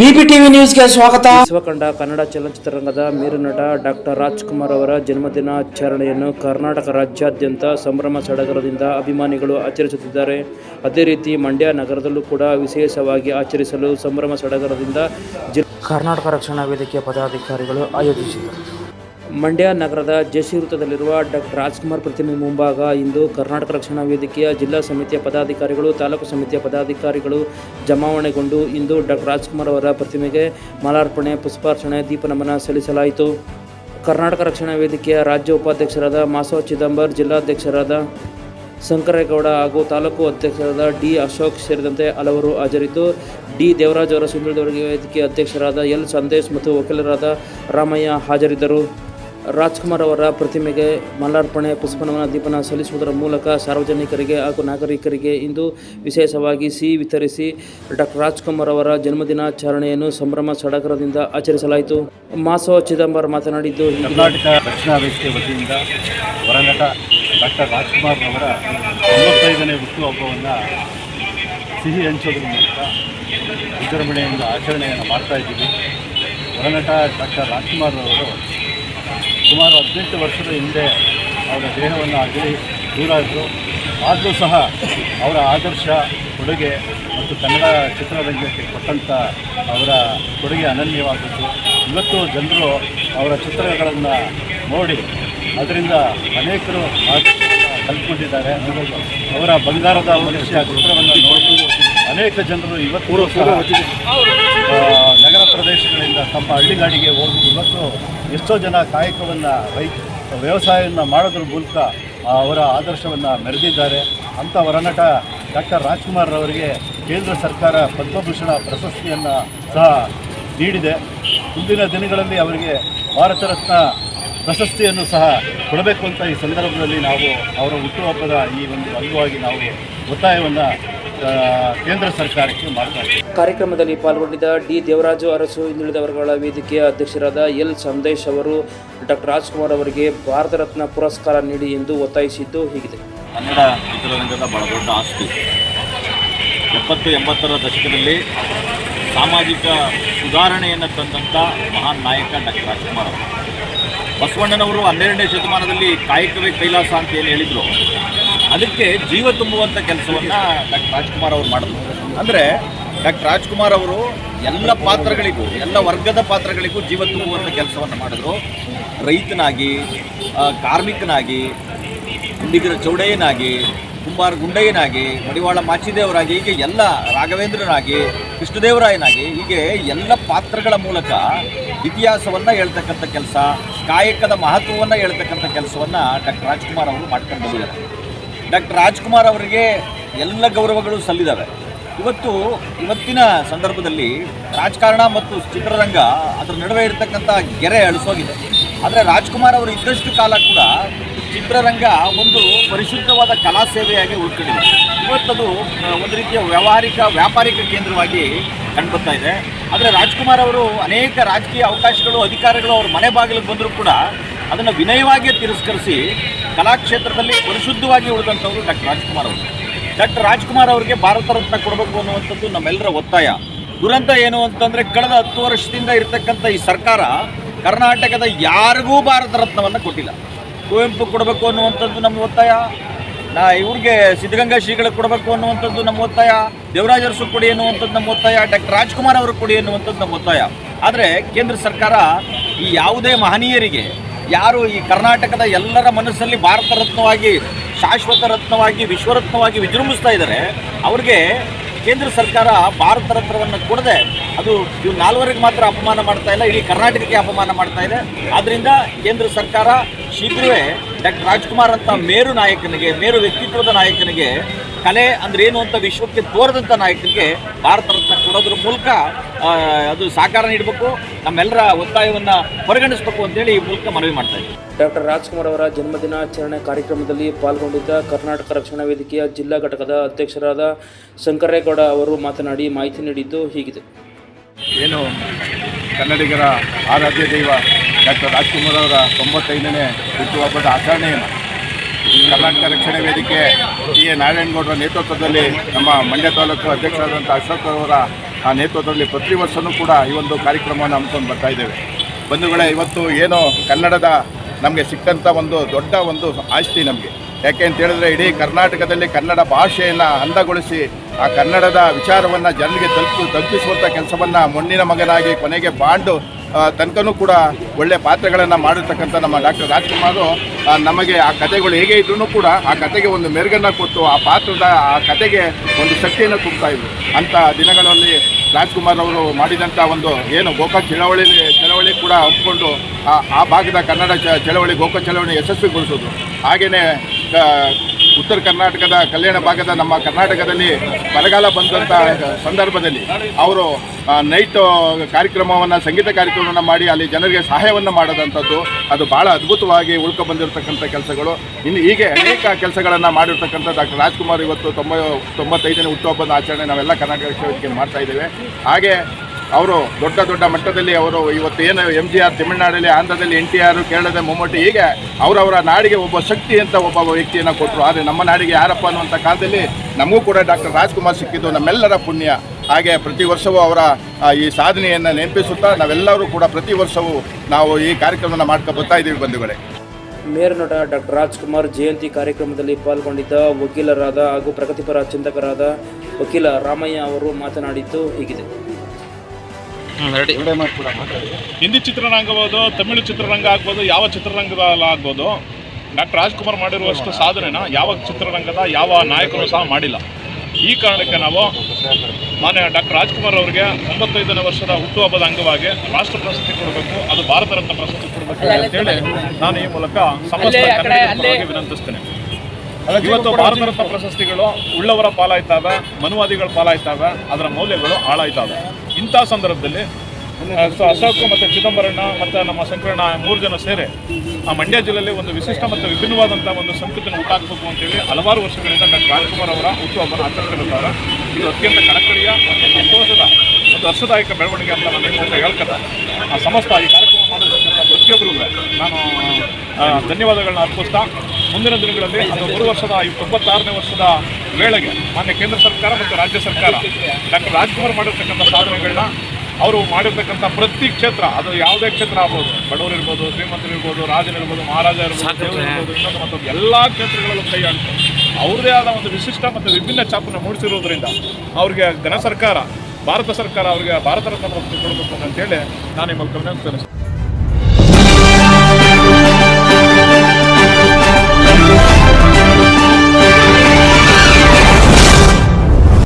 ಬಿಬಿಟಿವಿ ನ್ಯೂಸ್ಗೆ ಸ್ವಾಗತ. ವಿಶ್ವಕಂಡ ಕನ್ನಡ ಚಲನಚಿತ್ರರಂಗದ ಮೇರು ನಟ ಡಾಕ್ಟರ್ ರಾಜ್ಕುಮಾರ್ ಅವರ ಜನ್ಮದಿನಾಚರಣೆಯನ್ನು ಕರ್ನಾಟಕ ರಾಜ್ಯಾದ್ಯಂತ ಸಂಭ್ರಮ ಸಡಗರದಿಂದ ಅಭಿಮಾನಿಗಳು ಆಚರಿಸುತ್ತಿದ್ದಾರೆ. ಅದೇ ರೀತಿ ಮಂಡ್ಯ ನಗರದಲ್ಲೂ ಕೂಡ ವಿಶೇಷವಾಗಿ ಆಚರಿಸಲು ಸಂಭ್ರಮ ಸಡಗರದಿಂದ ಕರ್ನಾಟಕ ರಕ್ಷಣಾ ವೇದಿಕೆಯ ಪದಾಧಿಕಾರಿಗಳು ಆಯೋಜಿಸಿದರು ಮಂಡ್ಯ ನಗರದ ಜೆಸಿ ವೃತ್ತದಲ್ಲಿರುವ ಡಾಕ್ಟರ್ ರಾಜ್ಕುಮಾರ್ ಪ್ರತಿಮೆ ಮುಂಭಾಗ ಇಂದು ಕರ್ನಾಟಕ ರಕ್ಷಣಾ ವೇದಿಕೆಯ ಜಿಲ್ಲಾ ಸಮಿತಿಯ ಪದಾಧಿಕಾರಿಗಳು, ತಾಲೂಕು ಸಮಿತಿಯ ಪದಾಧಿಕಾರಿಗಳು ಜಮಾವಣೆಗೊಂಡು ಇಂದು ಡಾಕ್ಟರ್ ರಾಜ್ಕುಮಾರ್ ಅವರ ಪ್ರತಿಮೆಗೆ ಮಾಲಾರ್ಪಣೆ, ಪುಷ್ಪಾರ್ಚನೆ ದೀಪನಮನ ಸಲ್ಲಿಸಲಾಯಿತು. ಕರ್ನಾಟಕ ರಕ್ಷಣಾ ವೇದಿಕೆಯ ರಾಜ್ಯ ಉಪಾಧ್ಯಕ್ಷರಾದ ಮಾಸವ ಚಿದಂಬರ್, ಜಿಲ್ಲಾಧ್ಯಕ್ಷರಾದ ಶಂಕರೇಗೌಡ ಹಾಗೂ ತಾಲೂಕು ಅಧ್ಯಕ್ಷರಾದ ಡಿ ಅಶೋಕ್ ಸೇರಿದಂತೆ ಹಲವರು ಹಾಜರಿದ್ದು, ಡಿ ದೇವರಾಜ್ ಅವರ ಸುಂದರದವರಿಗೆ ವೇದಿಕೆಯ ಅಧ್ಯಕ್ಷರಾದ ಎಲ್ ಸಂದೇಶ್ ಮತ್ತು ವಕೀಲರಾದ ರಾಮಯ್ಯ ಹಾಜರಿದ್ದರು. ರಾಜ್ಕುಮಾರ್ ಅವರ ಪ್ರತಿಮೆಗೆ ಮಾಲಾರ್ಪಣೆ ಪುಷ್ಪನಮನ, ದೀಪನ ಸಲ್ಲಿಸುವುದರ ಮೂಲಕ ಸಾರ್ವಜನಿಕರಿಗೆ ಹಾಗೂ ನಾಗರಿಕರಿಗೆ ಇಂದು ವಿಶೇಷವಾಗಿ ಸಿಹಿ ವಿತರಿಸಿ ಡಾಕ್ಟರ್ ರಾಜ್ಕುಮಾರ್ ಅವರ ಜನ್ಮದಿನಾಚರಣೆಯನ್ನು ಸಂಭ್ರಮ ಸಡಗರದಿಂದ ಆಚರಿಸಲಾಯಿತು. ಮಾಸೋ ಚಿದಂಬರ್ ಮಾತನಾಡಿದ್ದು ಕರ್ನಾಟಕ ರಕ್ಷಣಾ ವತಿಯಿಂದ ಹೊರನಟ ಡಾಕ್ಟರ್ ರಾಜ್ಕುಮಾರ್ ಅವರ ತೊಂಬತ್ತೈದನೇ ಹುಟ್ಟುಹಬ್ಬವನ್ನು ಸಿಹಿ ಹಂಚೋದ್ರ ಮೂಲಕ ವಿಜೃಂಭಣೆಯಿಂದ ಆಚರಣೆಯನ್ನು ಮಾಡ್ತಾ ಇದ್ದೀವಿ. ಹೊರನಟ ಡಾಕ್ಟರ್ ರಾಜ್ಕುಮಾರ್ ಅವರು ಸುಮಾರು ಹದಿನೆಂಟು ವರ್ಷದ ಹಿಂದೆ ಅವರ ದೇಹವನ್ನು ಅಗಲಿ ದೂರ ಇದ್ದರು ಆದರೂ ಸಹ ಅವರ ಆದರ್ಶ, ಕೊಡುಗೆ ಮತ್ತು ಕನ್ನಡ ಚಿತ್ರರಂಗಕ್ಕೆ ಕೊಟ್ಟಂಥ ಅವರ ಕೊಡುಗೆ ಅನನ್ಯವಾದದ್ದು. ಇವತ್ತು ಜನರು ಅವರ ಚಿತ್ರಗಳನ್ನು ನೋಡಿ ಅದರಿಂದ ಅನೇಕರು ಕಲ್ತ್ಕೊಂಡಿದ್ದಾರೆ. ಅವರ ಬಂಗಾರದ ಮನುಷ್ಯ ಚಿತ್ರವನ್ನು ನೋಡಿ ಅನೇಕ ಜನರು ಇವತ್ತು ಸಹ ನಗರ ಪ್ರದೇಶಗಳಿಂದ ತಮ್ಮ ಹಳ್ಳಿಗಾಡಿಗೆ ಹೋಗಿ ಇವತ್ತು ಎಷ್ಟೋ ಜನ ಕಾಯಕವನ್ನು ರೈ ವ್ಯವಸಾಯವನ್ನು ಮಾಡೋದ್ರ ಮೂಲಕ ಅವರ ಆದರ್ಶವನ್ನು ಮೆರೆದಿದ್ದಾರೆ. ಅಂಥ ಹೊರನಟ ಡಾಕ್ಟರ್ ರಾಜ್ಕುಮಾರ್ ಅವರಿಗೆ ಕೇಂದ್ರ ಸರ್ಕಾರ ಪದ್ಮಭೂಷಣ ಪ್ರಶಸ್ತಿಯನ್ನು ಸಹ ನೀಡಿದೆ. ಮುಂದಿನ ದಿನಗಳಲ್ಲಿ ಅವರಿಗೆ ಭಾರತ ರತ್ನ ಪ್ರಶಸ್ತಿಯನ್ನು ಸಹ ಕೊಡಬೇಕು ಅಂತ ಈ ಸಂದರ್ಭದಲ್ಲಿ ನಾವು ಅವರ ಹುಟ್ಟುಹಬ್ಬದ ಈ ಒಂದು ಅಂಗವಾಗಿ ನಾವು ಒತ್ತಾಯವನ್ನು ಕೇಂದ್ರ ಸರ್ಕಾರಕ್ಕೆ ಮಾಡ್ತಾ ಕಾರ್ಯಕ್ರಮದಲ್ಲಿ ಪಾಲ್ಗೊಂಡಿದ್ದ ಡಿ ದೇವರಾಜು ಅರಸು ಹಿಂದುಳಿದ ವರ್ಗಗಳ ವೇದಿಕೆಯ ಅಧ್ಯಕ್ಷರಾದ ಎಲ್ ಸಂದೇಶ್ ಅವರು ಡಾಕ್ಟರ್ ರಾಜ್ಕುಮಾರ್ ಅವರಿಗೆ ಭಾರತ ರತ್ನ ಪುರಸ್ಕಾರ ನೀಡಿ ಎಂದು ಒತ್ತಾಯಿಸಿದ್ದು ಹೀಗಿದೆ. ಕನ್ನಡ ಚಿತ್ರರಂಗದ ಬಹಳ ದೊಡ್ಡ ಆಸ್ತಿ. ಎಪ್ಪತ್ತು ಎಂಬತ್ತರ ದಶಕದಲ್ಲಿ ಸಾಮಾಜಿಕ ಸುಧಾರಣೆಯನ್ನು ತಂದಂಥ ಮಹಾನ್ ನಾಯಕ ಡಾಕ್ಟರ್ ರಾಜ್ಕುಮಾರ್ ಅವರು. ಬಸವಣ್ಣನವರು ಹನ್ನೆರಡನೇ ಶತಮಾನದಲ್ಲಿ ಕಾಯಕವೇ ಕೈಲಾಸ ಅಂತ ಏನು ಹೇಳಿದರು? ಅದಕ್ಕೆ ಜೀವ ತುಂಬುವಂಥ ಕೆಲಸವನ್ನು ಡಾಕ್ಟರ್ ರಾಜ್ಕುಮಾರ್ ಅವರು ಮಾಡಿದ್ರು. ಅಂದರೆ ಡಾಕ್ಟರ್ ರಾಜ್ಕುಮಾರ್ ಅವರು ಎಲ್ಲ ಪಾತ್ರಗಳಿಗೂ, ಎಲ್ಲ ವರ್ಗದ ಪಾತ್ರಗಳಿಗೂ ಜೀವ ತುಂಬುವಂಥ ಕೆಲಸವನ್ನು ಮಾಡಿದ್ರು. ರೈತನಾಗಿ ಕಾರ್ಮಿಕನಾಗಿ, ಗುಂಡಿಗರ ಚೌಡಯ್ಯನಾಗಿ, ಕುಂಬಾರ ಗುಂಡಯ್ಯನಾಗಿ, ಮಡಿವಾಳ ಮಾಚಿದೇವರಾಗಿ, ಹೀಗೆ ಎಲ್ಲ ರಾಘವೇಂದ್ರನಾಗಿ, ಕೃಷ್ಣದೇವರಾಯನಾಗಿ, ಹೀಗೆ ಎಲ್ಲ ಪಾತ್ರಗಳ ಮೂಲಕ ಇತಿಹಾಸವನ್ನು ಹೇಳ್ತಕ್ಕಂಥ ಕೆಲಸ, ಕಾಯಕದ ಮಹತ್ವವನ್ನು ಹೇಳ್ತಕ್ಕಂಥ ಕೆಲಸವನ್ನು ಡಾಕ್ಟರ್ ರಾಜ್ಕುಮಾರ್ ಅವರು ಮಾಡ್ಕೊಂಡು ಬಂದಿದ್ದಾರೆ. ಡಾಕ್ಟರ್ ರಾಜ್ಕುಮಾರ್ ಅವರಿಗೆ ಎಲ್ಲ ಗೌರವಗಳು ಸಲ್ಲಿದ್ದಾವೆ. ಇವತ್ತು, ಇವತ್ತಿನ ಸಂದರ್ಭದಲ್ಲಿ ರಾಜಕಾರಣ ಮತ್ತು ಚಿತ್ರರಂಗ ಅದರ ನಡುವೆ ಇರತಕ್ಕಂಥ ಗೆರೆ ಅಳಿಸೋಗಿದೆ. ಆದರೆ ರಾಜ್ಕುಮಾರ್ ಅವರು ಇದ್ದಷ್ಟು ಕಾಲ ಕೂಡ ಚಿತ್ರರಂಗ ಒಂದು ಪರಿಶುದ್ಧವಾದ ಕಲಾ ಸೇವೆಯಾಗಿ ಉಳ್ಕೊಂಡಿದೆ. ಇವತ್ತದು ಒಂದು ರೀತಿಯ ವ್ಯಾವಹಾರಿಕ, ವ್ಯಾಪಾರಿಕ ಕೇಂದ್ರವಾಗಿ ಕಂಡುಬರ್ತಾ ಇದೆ. ಆದರೆ ರಾಜ್ಕುಮಾರ್ ಅವರು ಅನೇಕ ರಾಜಕೀಯ ಅವಕಾಶಗಳು, ಅಧಿಕಾರಗಳು ಅವ್ರ ಮನೆ ಬಾಗಿಲಿಗೆ ಬಂದರೂ ಕೂಡ ಅದನ್ನು ವಿನಯವಾಗಿ ತಿರಸ್ಕರಿಸಿ ಕಲಾಕ್ಷೇತ್ರದಲ್ಲಿ ಪರಿಶುದ್ಧವಾಗಿ ಉಳಿದಂಥವರು ಡಾಕ್ಟರ್ ರಾಜ್ಕುಮಾರ್ ಅವರು. ಡಾಕ್ಟರ್ ರಾಜ್ಕುಮಾರ್ ಅವರಿಗೆ ಭಾರತ ರತ್ನ ಕೊಡಬೇಕು ಅನ್ನುವಂಥದ್ದು ನಮ್ಮೆಲ್ಲರ ಒತ್ತಾಯ. ದುರಂತ ಏನು ಅಂತಂದರೆ ಕಳೆದ ಹತ್ತು ವರ್ಷದಿಂದ ಇರತಕ್ಕಂಥ ಈ ಸರ್ಕಾರ ಕರ್ನಾಟಕದ ಯಾರಿಗೂ ಭಾರತ ರತ್ನವನ್ನು ಕೊಟ್ಟಿಲ್ಲ. ಕುವೆಂಪು ಕೊಡಬೇಕು ಅನ್ನುವಂಥದ್ದು ನಮ್ಮ ಒತ್ತಾಯ. ನಾ ಇವ್ರಿಗೆ ಸಿದ್ಧಗಂಗಾ ಶ್ರೀಗಳಿಗೆ ಕೊಡಬೇಕು ಅನ್ನುವಂಥದ್ದು ನಮ್ಮ ಒತ್ತಾಯ. ದೇವರಾಜರ್ಸು ಕೊಡಿ ಅನ್ನುವಂಥದ್ದು ನಮ್ಮ ಒತ್ತಾಯ. ಡಾಕ್ಟರ್ ರಾಜ್ಕುಮಾರ್ ಅವರು ಕೊಡಿ ಅನ್ನುವಂಥದ್ದು ನಮ್ಮ ಒತ್ತಾಯ. ಆದರೆ ಕೇಂದ್ರ ಸರ್ಕಾರ ಈ ಯಾವುದೇ ಮಹನೀಯರಿಗೆ ಯಾರು ಈ ಕರ್ನಾಟಕದ ಎಲ್ಲರ ಮನಸ್ಸಲ್ಲಿ ಭಾರತ ರತ್ನವಾಗಿ, ಶಾಶ್ವತ ರತ್ನವಾಗಿ, ವಿಶ್ವರತ್ನವಾಗಿ ವಿಜೃಂಭಿಸ್ತಾ ಇದ್ದಾರೆ, ಅವ್ರಿಗೆ ಕೇಂದ್ರ ಸರ್ಕಾರ ಭಾರತ ರತ್ನವನ್ನು ಕೊಡದೆ ಅದು ಇವು ನಾಲ್ವರಿಗೆ ಮಾತ್ರ ಅಪಮಾನ ಮಾಡ್ತಾ ಇಲ್ಲ, ಇಡೀ ಕರ್ನಾಟಕಕ್ಕೆ ಅಪಮಾನ ಮಾಡ್ತಾ ಇದೆ. ಆದ್ದರಿಂದ ಕೇಂದ್ರ ಸರ್ಕಾರ ಶೀಘ್ರವೇ ಡಾಕ್ಟರ್ ರಾಜ್ಕುಮಾರ್ ಅಂತ ಮೇರು ನಾಯಕನಿಗೆ, ಮೇರು ವ್ಯಕ್ತಿತ್ವದ ನಾಯಕನಿಗೆ ಕಲೆ ಅಂದ್ರೆ ಏನು ಅಂತ ವಿಶ್ವಕ್ಕೆ ತೋರದಂಥ ನಾಯಕನಿಗೆ ಭಾರತ ರತ್ನ ಕೊಡೋದ್ರ ಮೂಲಕ ಅದು ಸಹಕಾರ ನೀಡಬೇಕು ನಮ್ಮೆಲ್ಲರ ಒತ್ತಾಯವನ್ನು ಪರಿಗಣಿಸಬೇಕು ಅಂತೇಳಿ ಈ ಮೂಲಕ ಮನವಿ ಮಾಡ್ತಾ ಇದ್ದೀವಿ. ಡಾಕ್ಟರ್ ರಾಜ್ಕುಮಾರ್ ಅವರ ಜನ್ಮದಿನಾಚರಣೆ ಕಾರ್ಯಕ್ರಮದಲ್ಲಿ ಪಾಲ್ಗೊಂಡಿದ್ದ ಕರ್ನಾಟಕ ರಕ್ಷಣಾ ವೇದಿಕೆಯ ಜಿಲ್ಲಾ ಘಟಕದ ಅಧ್ಯಕ್ಷರಾದ ಶಂಕರೇಗೌಡ ಅವರು ಮಾತನಾಡಿ ಮಾಹಿತಿ ನೀಡಿದ್ದು ಹೀಗಿದೆ. ಏನು ಕನ್ನಡಿಗರ ಆರಾಧ್ಯ ದೈವ ಡಾಕ್ಟರ್ ರಾಜ್ಕುಮಾರ್ ಅವರ ತೊಂಬತ್ತೈದನೇ ಹುಟ್ಟುಹಬ್ಬದ ಆಚರಣೆಯನ್ನು ಕರ್ನಾಟಕ ರಕ್ಷಣೆ ವೇದಿಕೆ ಟಿ ಎ ನಾರಾಯಣಗೌಡರ ನೇತೃತ್ವದಲ್ಲಿ ನಮ್ಮ ಮಂಡ್ಯ ತಾಲೂಕು ಅಧ್ಯಕ್ಷರಾದಂಥ ಅಶೋಕ್ ಅವರ, ಆ, ನೇತೃತ್ವದಲ್ಲಿ ಪ್ರತಿ ವರ್ಷವೂ ಕೂಡ ಈ ಒಂದು ಕಾರ್ಯಕ್ರಮವನ್ನು ಹಮ್ಮಿಕೊಂಡು ಬರ್ತಾ ಇದ್ದೇವೆ. ಬಂಧುಗಳೇ, ಇವತ್ತು ಏನು ಕನ್ನಡದ ನಮಗೆ ಸಿಕ್ಕಂಥ ಒಂದು ದೊಡ್ಡ ಒಂದು ಆಸ್ತಿ ನಮಗೆ. ಯಾಕೆ ಅಂತ ಹೇಳಿದ್ರೆ ಇಡೀ ಕರ್ನಾಟಕದಲ್ಲಿ ಕನ್ನಡ ಭಾಷೆಯನ್ನು ಅಂದಗೊಳಿಸಿ, ಆ ಕನ್ನಡದ ವಿಚಾರವನ್ನು ಜನರಿಗೆ ತಲುಪು ತಲುಪಿಸುವಂಥ ಕೆಲಸವನ್ನು ಮಣ್ಣಿನ ಮಗನಾಗಿ ಕೊನೆಗೆ ಬಾಂಡು ತನಕನೂ ಕೂಡ ಒಳ್ಳೆ ಪಾತ್ರಗಳನ್ನು ಮಾಡಿರ್ತಕ್ಕಂಥ ನಮ್ಮ ಡಾಕ್ಟರ್ ರಾಜ್ಕುಮಾರು ನಮಗೆ ಆ ಕಥೆಗಳು ಹೇಗೆ ಇದ್ರೂ ಕೂಡ ಆ ಕತೆಗೆ ಒಂದು ಮೆರುಗನ್ನು ಕೊಟ್ಟು ಆ ಪಾತ್ರದ ಆ ಕತೆಗೆ ಒಂದು ಶಕ್ತಿಯನ್ನು ತುಂಬ್ತಾ ಇದ್ರು ಅಂಥ ದಿನಗಳಲ್ಲಿ ರಾಜ್ಕುಮಾರ್ ಅವರು ಮಾಡಿದಂಥ ಒಂದು ಏನು ಗೋಕಾ ಚಳವಳಿ ಚಳವಳಿ ಕೂಡ ಹಂಚಿಕೊಂಡು ಆ ಭಾಗದ ಕನ್ನಡ ಚಳವಳಿ, ಗೋಕಾ ಚಳವಳಿ ಯಶಸ್ವಿಗೊಳಿಸೋದು. ಹಾಗೆಯೇ ಉತ್ತರ ಕರ್ನಾಟಕದ ಕಲ್ಯಾಣ ಭಾಗದ ನಮ್ಮ ಕರ್ನಾಟಕದಲ್ಲಿ ಬರಗಾಲ ಬಂದಂಥ ಸಂದರ್ಭದಲ್ಲಿ ಅವರು ನೈಟ್ ಕಾರ್ಯಕ್ರಮವನ್ನು, ಸಂಗೀತ ಕಾರ್ಯಕ್ರಮವನ್ನು ಮಾಡಿ ಅಲ್ಲಿ ಜನರಿಗೆ ಸಹಾಯವನ್ನು ಮಾಡದಂಥದ್ದು. ಅದು ಭಾಳ ಅದ್ಭುತವಾಗಿ ಉಳ್ಕೊ ಬಂದಿರತಕ್ಕಂಥ ಕೆಲಸಗಳು. ಇನ್ನು ಹೀಗೆ ಅನೇಕ ಕೆಲಸಗಳನ್ನು ಮಾಡಿರ್ತಕ್ಕಂಥ ಡಾಕ್ಟರ್ ರಾಜ್ಕುಮಾರ್ ಇವತ್ತು ತೊಂಬ, ತೊಂಬತ್ತೈದನೇ ಹುಟ್ಟುಹಬ್ಬದ ಆಚರಣೆ ನಾವೆಲ್ಲ ಕರ್ನಾಟಕ ಮಾಡ್ತಾ ಇದ್ದೇವೆ. ಹಾಗೆ ಅವರು ದೊಡ್ಡ ದೊಡ್ಡ ಮಟ್ಟದಲ್ಲಿ ಅವರು ಇವತ್ತು ಏನು ಎಂ ಜಿ ಆರ್ ತಮಿಳುನಾಡಲ್ಲಿ, ಆಂಧ್ರದಲ್ಲಿ ಎನ್ ಟಿ ಆರ್ ಕೇರಳದ ಮುಮ್ಮಟ್ಟಿ ಹೀಗೆ ಅವರವರ ನಾಡಿಗೆ ಒಬ್ಬ ಶಕ್ತಿ ಅಂತ ಒಬ್ಬ ವ್ಯಕ್ತಿಯನ್ನು ಕೊಟ್ಟರು ಆದರೆ ನಮ್ಮ ನಾಡಿಗೆ ಯಾರಪ್ಪ ಅನ್ನುವಂಥ ಕಾಲದಲ್ಲಿ ನಮಗೂ ಕೂಡ ಡಾಕ್ಟರ್ ರಾಜ್ಕುಮಾರ್ ಸಿಕ್ಕಿದ್ದು ನಮ್ಮೆಲ್ಲರ ಪುಣ್ಯ. ಹಾಗೆ ಪ್ರತಿ ವರ್ಷವೂ ಅವರ ಈ ಸಾಧನೆಯನ್ನು ನೆನಪಿಸುತ್ತಾ ನಾವೆಲ್ಲರೂ ಕೂಡ ಪ್ರತಿ ವರ್ಷವೂ ನಾವು ಈ ಕಾರ್ಯಕ್ರಮವನ್ನು ಮಾಡ್ಕೊ ಬರ್ತಾ ಇದ್ದೀವಿ ಬಂಧುಗಳೇ. ಮೇಯರ್ ನಟ ಡಾಕ್ಟರ್ ರಾಜ್ಕುಮಾರ್ ಜಯಂತಿ ಕಾರ್ಯಕ್ರಮದಲ್ಲಿ ಪಾಲ್ಗೊಂಡಿದ್ದ ವಕೀಲರಾದ ಹಾಗೂ ಪ್ರಗತಿಪರ ಚಿಂತಕರಾದ ವಕೀಲ ರಾಮಯ್ಯ ಅವರು ಮಾತನಾಡಿದ್ದು ಹೀಗಿದೆ. ಹಿಂದಿ ಚಿತ್ರರಂಗ ಆಗ್ಬೋದು ತಮಿಳು ಚಿತ್ರರಂಗ ಆಗ್ಬೋದು ಯಾವ ಚಿತ್ರರಂಗದಲ್ಲಾಗ್ಬೋದು ಡಾಕ್ಟರ್ ರಾಜ್ಕುಮಾರ್ ಮಾಡಿರುವಷ್ಟು ಸಾಧನೆನ ಯಾವ ಚಿತ್ರರಂಗದ ಯಾವ ನಾಯಕರು ಸಹ ಮಾಡಿಲ್ಲ. ಈ ಕಾರಣಕ್ಕೆ ನಾವು ಮಾನ್ಯ ಡಾಕ್ಟರ್ ರಾಜ್ಕುಮಾರ್ ಅವರಿಗೆ ಒಂಬತ್ತೈದನೇ ವರ್ಷದ ಹುಟ್ಟುಹಬ್ಬದ ಅಂಗವಾಗಿ ರಾಷ್ಟ್ರ ಪ್ರಶಸ್ತಿ ಕೊಡಬೇಕು ಅದು ಭಾರತ ರತ್ನ ಪ್ರಶಸ್ತಿ ಕೊಡಬೇಕು ಅಂತೇಳಿ ನಾನು ಈ ಮೂಲಕ ಸಮಸ್ತ ವಿನಂತಿಸ್ತೇನೆ. ಇವತ್ತು ಭಾರತ ರತ್ನ ಪ್ರಶಸ್ತಿಗಳು ಉಳ್ಳವರ ಪಾಲಾಯ್ತಾವೆ ಮನುವಾದಿಗಳ ಪಾಲಾಯ್ತಾವೆ ಅದರ ಮೌಲ್ಯಗಳು ಹಾಳಾಯ್ತವೆ. ಇಂಥ ಸಂದರ್ಭದಲ್ಲಿ ಅಶೋಕ್ ಮತ್ತು ಚಿದಂಬರಣ್ಣ ಮತ್ತು ನಮ್ಮ ಶಂಕರಣ್ಣ ಮೂರು ಜನ ಸೇರಿ ಆ ಮಂಡ್ಯ ಜಿಲ್ಲೆಯಲ್ಲಿ ಒಂದು ವಿಶಿಷ್ಟ ಮತ್ತು ವಿಭಿನ್ನವಾದಂಥ ಒಂದು ಸಂಸ್ಕೃತಿನ ಹುಟ್ಟಾಕಬೇಕು ಅಂತೇಳಿ ಹಲವಾರು ವರ್ಷಗಳಿಂದ ಡಾಕ್ಟರ್ ರಾಜ್ಕುಮಾರ್ ಅವರ ಹುಟ್ಟುಹಬ್ಬನ ಆಚರಿಸಿರುತ್ತಾರೆ ಇದು ಅತ್ಯಂತ ಕಳಕಳಿಯ ಮತ್ತು ಸಂತೋಷದ ಒಂದು ಹರ್ಷದಾಯಕ ಬೆಳವಣಿಗೆ ಅಂತ ನಾನು ಹೇಳ್ಕತ್ತ ಆ ಸಮಸ್ತ ಈ ಕಾರ್ಯಕ್ರಮ ಮಾಡಿರ್ತಕ್ಕಂಥ ಪ್ರತಿಯೊಬ್ಬರಿಗೂ ನಾನು ಧನ್ಯವಾದಗಳನ್ನ ಅರ್ಪಿಸ್ತಾ ಮುಂದಿನ ದಿನಗಳಲ್ಲಿ ಅದು ಮೂರು ವರ್ಷದ ತೊಂಬತ್ತಾರನೇ ವರ್ಷದ ವೇಳೆಗೆ ಮಾನ್ಯ ಕೇಂದ್ರ ಸರ್ಕಾರ ಮತ್ತು ರಾಜ್ಯ ಸರ್ಕಾರ ಡಾಕ್ಟರ್ ರಾಜ್ಕುಮಾರ್ ಮಾಡಿರ್ತಕ್ಕಂಥ ಸಾಧನೆಗಳನ್ನ ಅವರು ಮಾಡಿರ್ತಕ್ಕಂಥ ಪ್ರತಿ ಕ್ಷೇತ್ರ ಅದು ಯಾವುದೇ ಕ್ಷೇತ್ರ ಆಗ್ಬೋದು. ಬಡವರು ಇರ್ಬೋದು ಶ್ರೀಮಂತರು ಇರ್ಬೋದು ರಾಜನಿರ್ಬೋದು ಮಹಾರಾಜ ಇರ್ಬೋದು ದೇವರು ಇರ್ಬೋದು ಇನ್ನೊಂದು ಮತ್ತೊಂದು ಎಲ್ಲ ಕ್ಷೇತ್ರಗಳಲ್ಲೂ ಕೈ ಆಡ್ತಾರೆ ಅವ್ರದೇ ಆದ ಒಂದು ವಿಶಿಷ್ಟ ಮತ್ತು ವಿಭಿನ್ನ ಛಾಪನ್ನು ಮೂಡಿಸಿರುವುದರಿಂದ ಅವ್ರಿಗೆ ಘನ ಸರ್ಕಾರ ಭಾರತ ಸರ್ಕಾರ ಅವರಿಗೆ ಭಾರತ ರತ್ನ ಪ್ರಶಸ್ತಿ ಕೊಡಬೇಕು ಅಂತೇಳಿ ನಾನು ನಿಮ್ಮ ಗಮನ